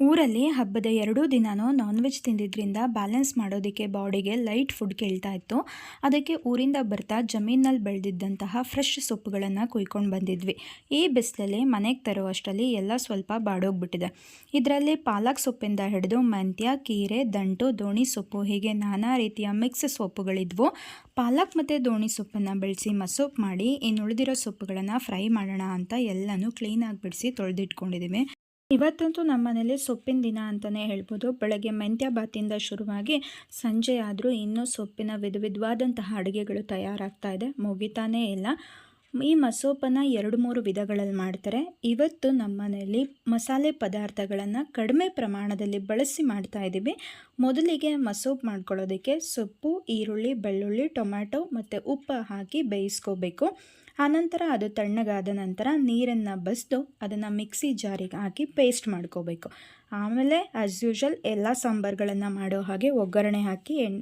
ಊರಲ್ಲಿ ಹಬ್ಬದ ಎರಡೂ ದಿನಾನೂ ನಾನ್ ವೆಜ್ ತಿಂದಿದ್ದರಿಂದ ಬ್ಯಾಲೆನ್ಸ್ ಮಾಡೋದಕ್ಕೆ ಬಾಡಿಗೆ ಲೈಟ್ ಫುಡ್ ಕೇಳ್ತಾ ಇತ್ತು. ಅದಕ್ಕೆ ಊರಿಂದ ಬರ್ತಾ ಜಮೀನಲ್ಲಿ ಬೆಳೆದಿದ್ದಂತಹ ಫ್ರೆಶ್ ಸೊಪ್ಪುಗಳನ್ನು ಕುಯ್ಕೊಂಡು ಬಂದಿದ್ವಿ. ಈ ಬಿಸಿಲಲ್ಲಿ ಮನೆಗೆ ತರುವಷ್ಟರಲ್ಲಿ ಎಲ್ಲ ಸ್ವಲ್ಪ ಬಾಡೋಗ್ಬಿಟ್ಟಿದೆ. ಇದರಲ್ಲಿ ಪಾಲಕ್ ಸೊಪ್ಪಿಂದ ಹಿಡಿದು ಮೆಂತ್ಯ, ಕೀರೆ, ದಂಟು, ದೋಣಿ ಸೊಪ್ಪು, ಹೀಗೆ ನಾನಾ ರೀತಿಯ ಮಿಕ್ಸ್ ಸೊಪ್ಪುಗಳಿದ್ವು. ಪಾಲಕ್ ಮತ್ತು ದೋಣಿ ಸೊಪ್ಪನ್ನು ಬೆಳೆಸಿ ಮಸೂಪ್ ಮಾಡಿ, ಇನ್ನು ಉಳಿದಿರೋ ಸೊಪ್ಪುಗಳನ್ನು ಫ್ರೈ ಮಾಡೋಣ ಅಂತ ಎಲ್ಲನೂ ಕ್ಲೀನಾಗಿ ಬಿಡಿಸಿ ತೊಳೆದಿಟ್ಕೊಂಡಿದ್ದೀವಿ ಇವತ್ತಂತೂ ನಮ್ಮ ಮನೇಲಿ ಸೊಪ್ಪಿನ ದಿನ ಅಂತಲೇ ಹೇಳ್ಬೋದು. ಬೆಳಗ್ಗೆ ಮೆಂತ್ಯ ಬಾತಿಂದ ಶುರುವಾಗಿ ಸಂಜೆ ಆದರೂ ಇನ್ನೂ ಸೊಪ್ಪಿನ ವಿಧ ವಿಧವಾದಂತಹ ಅಡುಗೆಗಳು ತಯಾರಾಗ್ತಾ ಇದೆ. ಮುಗಿತಾನೇ ಇಲ್ಲ. ಈ ಮಸೋಪನ ಎರಡು ಮೂರು ವಿಧಗಳಲ್ಲಿ ಮಾಡ್ತಾರೆ. ಇವತ್ತು ನಮ್ಮ ಮನೆಯಲ್ಲಿ ಮಸಾಲೆ ಪದಾರ್ಥಗಳನ್ನು ಕಡಿಮೆ ಪ್ರಮಾಣದಲ್ಲಿ ಬಳಸಿ ಮಾಡ್ತಾ ಇದ್ದೀವಿ. ಮೊದಲಿಗೆ ಮಸೋಪ್ ಮಾಡ್ಕೊಳ್ಳೋದಕ್ಕೆ ಸೊಪ್ಪು, ಈರುಳ್ಳಿ, ಬೆಳ್ಳುಳ್ಳಿ, ಟೊಮ್ಯಾಟೊ ಮತ್ತು ಉಪ್ಪು ಹಾಕಿ ಬೇಯಿಸ್ಕೋಬೇಕು. ಆನಂತರ ಅದು ತಣ್ಣಗಾದ ನಂತರ ನೀರನ್ನು ಬಸಿದು ಅದನ್ನು ಮಿಕ್ಸಿ ಜಾರಿಗೆ ಹಾಕಿ ಪೇಸ್ಟ್ ಮಾಡ್ಕೋಬೇಕು. ಆಮೇಲೆ ಆ್ಯಸ್ ಯೂಶಲ್ ಎಲ್ಲ ಸಾಂಬಾರುಗಳನ್ನು ಮಾಡೋ ಹಾಗೆ ಒಗ್ಗರಣೆ ಹಾಕಿ ಎಣ್